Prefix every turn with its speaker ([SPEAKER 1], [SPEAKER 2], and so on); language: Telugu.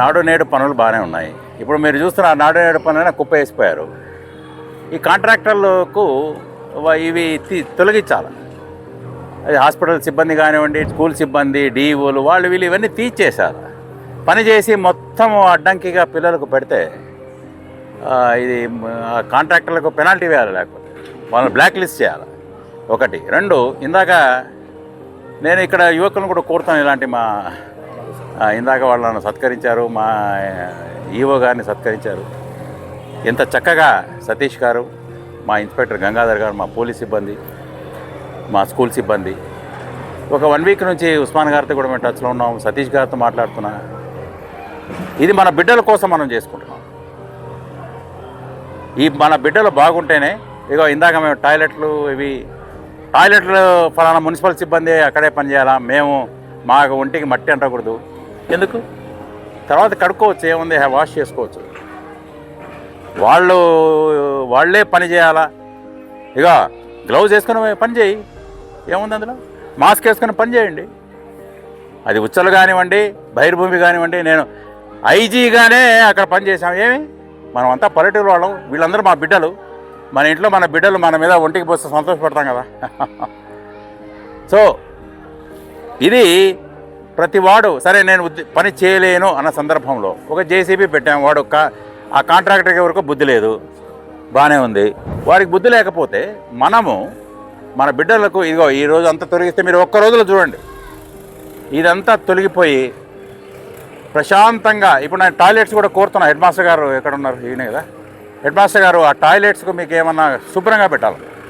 [SPEAKER 1] నాడు నేడు పనులు బాగానే ఉన్నాయి. ఇప్పుడు మీరు చూస్తున్న నాడు నేడు పనులైనా కుప్ప వేసిపోయారు. ఈ కాంట్రాక్టర్లకు ఇవి తొలగించాలి. అది హాస్పిటల్ సిబ్బంది కానివ్వండి స్కూల్ సిబ్బంది డీఓలు వాళ్ళు వీళ్ళు ఇవన్నీ తీర్చేశారు. పని చేసి మొత్తం అడ్డంకిగా పిల్లలకు పెడితే ఇది కాంట్రాక్టర్లకు పెనాల్టీ వేయాలి లేకపోతే. వాళ్ళని బ్లాక్ లిస్ట్ చేయాలి. ఒకటి. రెండు ఇందాక నేను ఇక్కడ యువకులను కూడా కోరుతాను ఇలాంటి మా ఇందాక వాళ్ళను సత్కరించారు మా ఈవో గారిని సత్కరించారు. ఎంత చక్కగా సతీష్ గారు మా ఇన్స్పెక్టర్ గంగాధర్ గారు మా పోలీస్ సిబ్బంది మా స్కూల్ సిబ్బంది. ఒక వన్ వీక్ నుంచి ఉస్మాన్ గారితో కూడా మేము టచ్లో ఉన్నాం సతీష్ గారితో మాట్లాడుతున్నా. ఇది మన బిడ్డల కోసం మనం చేసుకుంటున్నాం. ఈ మన బిడ్డలు బాగుంటేనే ఇగో ఇందాక మేము టాయిలెట్లు ఇవి టాయిలెట్లు ఫలానా మున్సిపల్ సిబ్బంది అక్కడే పనిచేయాలా? మేము మాకు ఒంటికి మట్టి అంటకూడదు. ఎందుకు? తర్వాత కడుక్కోవచ్చు ఏముంది వాష్ చేసుకోవచ్చు. వాళ్ళు వాళ్ళే పని చేయాలా? ఇక గ్లౌజ్ వేసుకుని పని చేయి. ఏముంది అందులో? మాస్క్ వేసుకుని పని చేయండి. అది ఉచ్చలు కానివ్వండి బహిర్భూమి కానివ్వండి నేను ఐజీగానే అక్కడ పనిచేసాం ఏమి? మనం అంతా పల్లెటూరు వాళ్ళం. వీళ్ళందరూ మా బిడ్డలు. మన ఇంట్లో మన బిడ్డలు మన మీద ఒంటికి పోస్తే సంతోషపడతాం కదా. సో ఇది ప్రతి వాడు సరే నేను పని చేయలేను అన్న సందర్భంలో ఒక జేసీబీ పెట్టాము వాడు ఆ కాంట్రాక్టర్కి వరకు బుద్ధి లేదు. బాగానే ఉంది. వాడికి బుద్ధి లేకపోతే మనము మన బిడ్డలకు ఇదిగో ఈ రోజు అంతా తొలగిస్తే మీరు ఒక్క రోజులో చూడండి. ఇదంతా తొలగిపోయి ప్రశాంతంగా ఇప్పుడు నేను టాయిలెట్స్ కూడా కోరుతున్నా. హెడ్ మాస్టర్ గారు ఎక్కడ ఉన్నారు ఈయన కదా. హెడ్ మాస్టర్ గారు ఆ టాయిలెట్స్కు మీకు ఏమన్నా శుభ్రంగా పెట్టాలి?